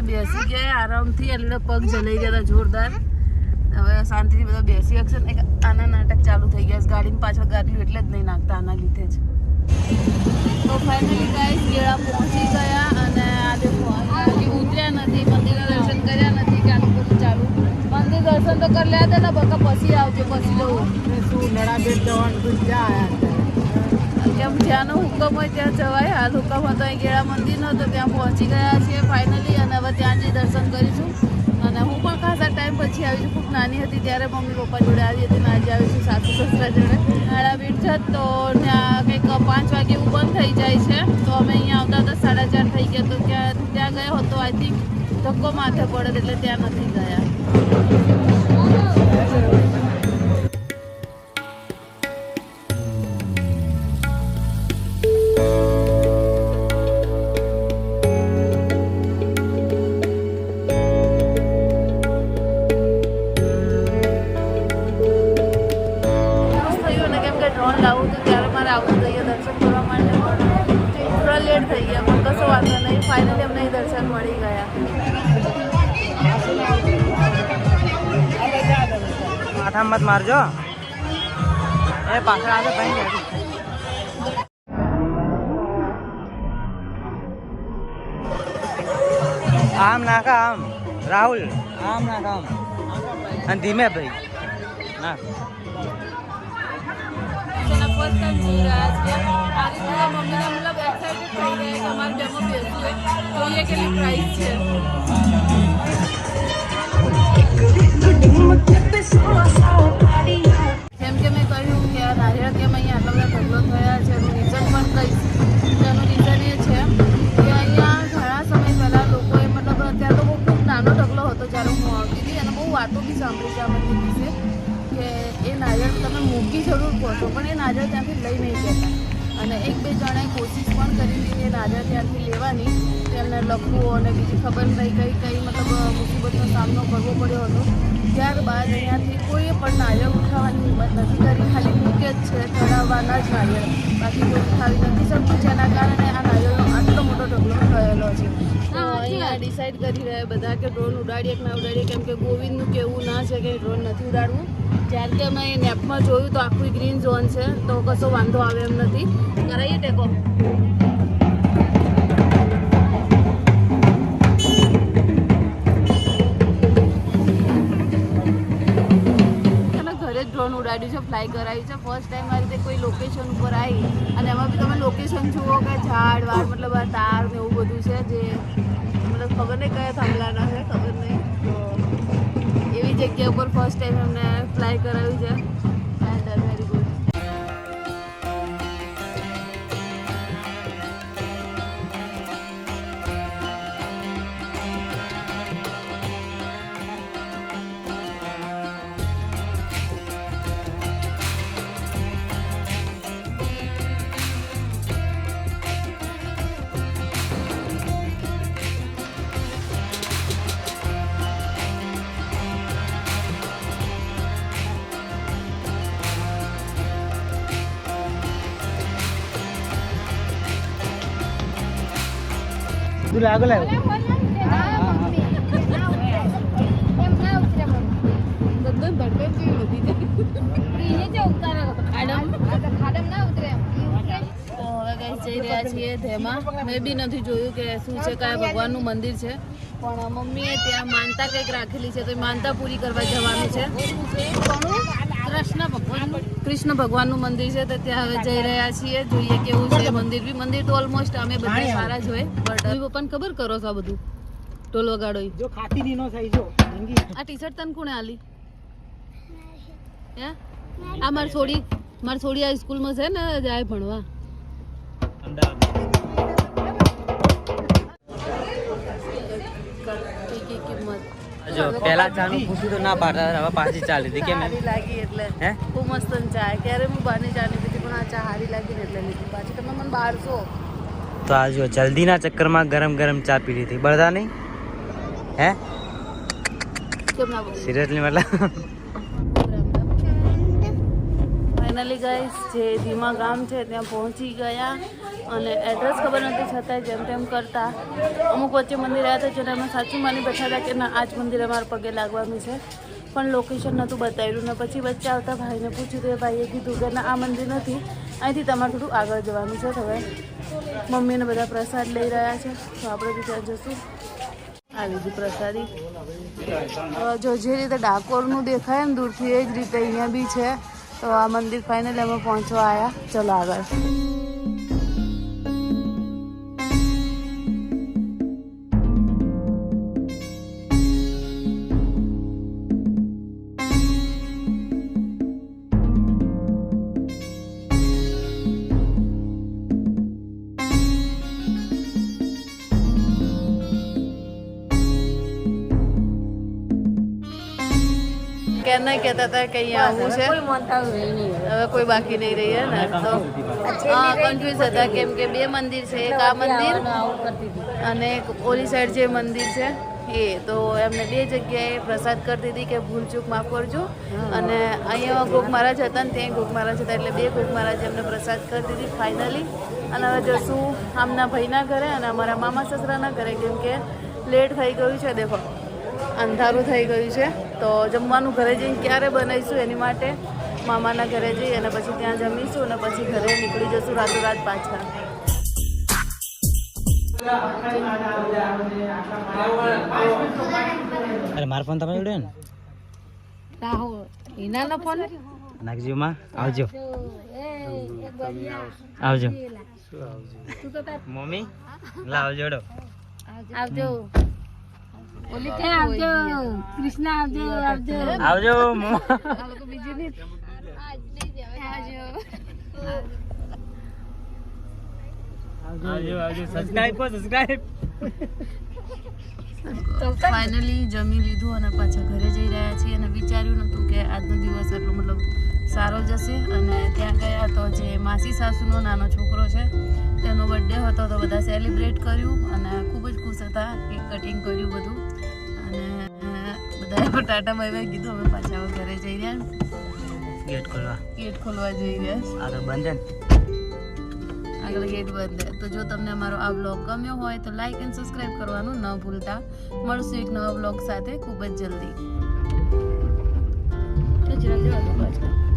બેસી ગયા, આરામથી એટલે પગ જલાઈ ગયા હતા જોરદાર. હવે શાંતિથી બધા બેસી શકશે ને? આના નાટક ચાલુ થઈ ગયા ગાડીની પાછળ ગાડલું એટલે જ નહીં નાખતા, આના લીધે જ. તો ફાઇનલી ગાઈસ ગેળા પહોંચી ગયા અને આ દેખો ઉતર્યા નથી, મંદિરના દર્શન કર્યા નથી, કે આનું બધું ચાલુ. મંદિર દર્શન તો કરી લ્યા હતા ને બકા પછી આવજો, પછી જવું શું નડા બેટ જવાનું, તો કેમ જ્યાંનો હુકમ હોય ત્યાં જવાય. હાલ હુકમ હતો અહીં ગેળા મંદિરનો, તો ત્યાં પહોંચી ગયા છીએ ફાઇનલી અને હવે ત્યાં જઈ દર્શન કરીશું. અને હું પણ ખાસા ટાઈમ પછી આવી છું. ખૂબ નાની હતી ત્યારે મમ્મી પપ્પા જોડે આવી હતી અને આજે આવી છું સાસુ સસરા જોડે. નાળા બીટ જત તો ત્યાં કંઈક પાંચ વાગે એવું બંધ થઈ જાય છે. તો અમે અહીંયા આવતા હતા સાડા ચાર થઈ ગયા. તો ત્યાં ત્યાં ગયો હતો આઈ થિંક ધક્કો માથે પડે એટલે ત્યાં નથી ગયા. ને કેમ કે લાવું તો ત્યારે મારે આવવું જોઈએ દર્શન કરવા માટે પણ થોડા લેટ થઈ ગયા. પણ કશો વાંધો નહીં. ફાઇનલી અમને દર્શન મળી ગયા. માથા મત મારજો. એ પાછળ આવે ભાઈ આમ નાખા આમ. રાહુલ. આમ નાખા આમ. અને ધીમે ભાઈ. ના. મમ્મીને મતલબ બેસવું છે. જેમ મેં કહ્યું કે આ નારિયેળ કેમ અહીંયા આટલા બધા ઢગલો થયા છે, એનું રીઝન પણ કહીશ. તેનું એ છે કે અહીંયા ઘણા સમય પહેલાં લોકોએ મતલબ ત્યાં તો બહુ ખૂબ નાનો ઢગલો હતો જ્યારે હું આવતી હતી અને બહુ વાતો બી સાંભળી છે આ કે એ નારિયેળ તમે મૂકી જરૂર પહોંચો પણ એ નારિયેળ ત્યાંથી લઈ નહીં જતા અને એક બે જણાએ કોશિશ પણ કરી હતી એ નારિયેળ ત્યાંથી લેવાની. તેમને લખવું અને બીજી ખબર નહીં કઈ કઈ મતલબ મુસીબતનો સામનો કરવો પડ્યો હતો. ત્યારબાદ અહીંયાથી કોઈએ પણ નારિયેળ ઉઠાવવાની હિંમત નથી કરી. ખાલી મૂકે જ છે, ચડાવવાના જ નારિયેળ. બાકી કોઈ ઉઠાવી નથી શકતું, જેના કારણે આ નારિયેળનો આટલો મોટો ઢગલો થયેલો છે. અહીંયા ડિસાઈડ કરી રહ્યા બધા કે ડ્રોન ઉડાડીએ કે ના ઉડાડીએ, કેમ કે ગોવિંદનું કેવું ના છે કે ડ્રોન નથી ઉડાડવું. જ્યારે કે અમે નેપમાં જોયું તો આખું ગ્રીન ઝોન છે, તો કશો વાંધો આવે એમ નથી. કરાઈએ ટેકો જ છે ફ્લાય કરાવ્યું છે. ફર્સ્ટ ટાઈમ આ રીતે કોઈ લોકેશન ઉપર આવી. અને એમાં બી તમે લોકેશન જુઓ કે ઝાડ, વાડ, મતલબ આ તાર ને એવું બધું છે જે મતલબ ખબર નહીં કયા થાંભલાના છે, ખબર નહીં. તો એવી જગ્યા ઉપર ફર્સ્ટ ટાઈમ એમને ફ્લાય કરાવ્યું છે. તું લાગો જઈ રહ્યા છીએ તેમાં મેં બી નથી જોયું કે શું છે કયા ભગવાનનું મંદિર છે. પણ મમ્મીએ ત્યાં માનતા કંઈક રાખેલી છે તો એ માનતા પૂરી કરવા જવાનું છે. કૃષ્ણ ભગવાન કૃષ્ણ ભગવાનનું મંદિર છે તો ત્યાં હવે જઈ રહ્યા છીએ જોઈએ કેવું છે મંદિર બી મંદિર તો ઓલમોસ્ટ અમે બધા સારા જ હોય બટ તમે પપ્પાને ખબર કરો છો આ બધું ટોલ વગાડો જો ખાતી ની નો થઈ જો આ ટી શર્ટ તને કોણે આલી હે આ માર છોડી માર છોડી આ સ્કૂલમાં છે ને જાય ભણવા કિંમત જો પહેલા ચાનું પૂછ્યું તો ના પાડતા હવે પાછી ચાલી હતી કેમ? લાગી એટલે. હે? ખૂબ મસ્ત ચા. ક્યારે હું બહારની ચા લીધી પણ આ ચા સારી લાગી ને એટલે લીધી પાછી તમે મને બારસો તો આ જો જલ્દીના ચક્કરમાં ગરમ ગરમ ચા પી લીધી. બળતા નહીં? હે? કેમ ના બોલી? સિરિયસલી મતલબ? ફાઇનલી ગાઈસ જે ધીમા ગામ છે, ત્યાં પહોંચી ગયા અને એડ્રેસ ખબર નથી છતાંય જેમ તેમ કરતા. અમુક વચ્ચે મંદિર આવ્યા હતા જેને અમે સાચું માની બેઠા હતા કે ના આ જ મંદિરે મારા પગે લાગવાનું છે. પણ લોકેશન નહોતું બતાવ્યું ને પછી વચ્ચે આવતા ભાઈને પૂછ્યું તો ભાઈએ કીધું કે ના, આ મંદિર નથી. અહીંથી તમારે થોડું આગળ જવાનું છે હવે મમ્મીને બધા પ્રસાદ લઈ રહ્યા છે. તો આપણે બી ત્યાં જશું. આ લીધી પ્રસાદી. જો જે રીતે ડાકોરનું દેખાય ને દૂરથી, એ જ રીતે અહીંયા બી છે. તો આ મંદિર ફાઇનલી અમે પહોંચવા આવ્યા ચલો આગળ ક્યારના કહેતા હતા કે અહીંયા આવવું છે. હવે. કોઈ બાકી નહીં રહી ને તો હા કન્ફ્યુઝ હતા કેમ કે બે મંદિર છે એક આ મંદિર અને ઓલી સાઈડ જે મંદિર છે એ. તો એમને બે જગ્યાએ પ્રસાદ કરતી હતી કે ભૂલચૂક માફ કરજો. અને અહીંયા ગોક મહારાજ હતા ને ત્યાં ગોક મહારાજ હતા એટલે બે ગોક મહારાજ એમને પ્રસાદ કરતી હતી ફાઇનલી અને હવે જશું આમના ભાઈના ઘરે અને અમારા મામા સસરાના ઘરે કેમ કે લેટ થઈ ગયું છે દેખો. અંધારું થઈ ગયું છે. તો જમવાનું ઘરે જઈને ક્યારે બનાવીશું એની માટે મામાના ઘરે જઈ અને પછી ત્યાં જમીશું અને પછી ઘરે નીકળી જશું રાતોરાત પાછા. અરે મારો ફોન તમે જોડે ને? હિનાનો ફોન નાખજો માં આવજો. આવજો મમ્મી લાવ જોડો. આવજો. આવજો કૃષ્ણ આવજો આવજો. આવજો મમ્મા આ લોકો બીજી નહીં. આવજો આવજો સબસ્ક્રાઇબ પર સબસ્ક્રાઇબ ફાઇનલી જમી લીધું અને પાછા ઘરે જઈ રહ્યા છીએ અને વિચાર્યું નહોતું કે આજનો દિવસ એટલો મતલબ સારો જશે અને ત્યાં ગયા તો જે માસી સાસુનો નાનો છોકરો છે તેનો બર્થડે હતો તો બધા સેલિબ્રેટ કર્યું અને ખૂબ જ ખુશ હતા કેક કટિંગ કર્યું બધું. અને બધા ટાટા ભાઈ બાય કીધું અમે પાછા હવે ઘરે જઈ રહ્યા ગેટ ખોલવા. ગેટ ખોલવા જઈ રહ્યા આગળ બંધ ને? આગળ ગેટ બંધ તો જો તમને અમારો આ વ્લોગ ગમ્યો હોય તો લાઈક એન્ડ સબસ્ક્રાઇબ કરવાનું ન ભૂલતા. મળશું એક નવા વ્લોગ સાથે ખૂબ જ જલ્દી. તો જલ્દી વાતો પાછળ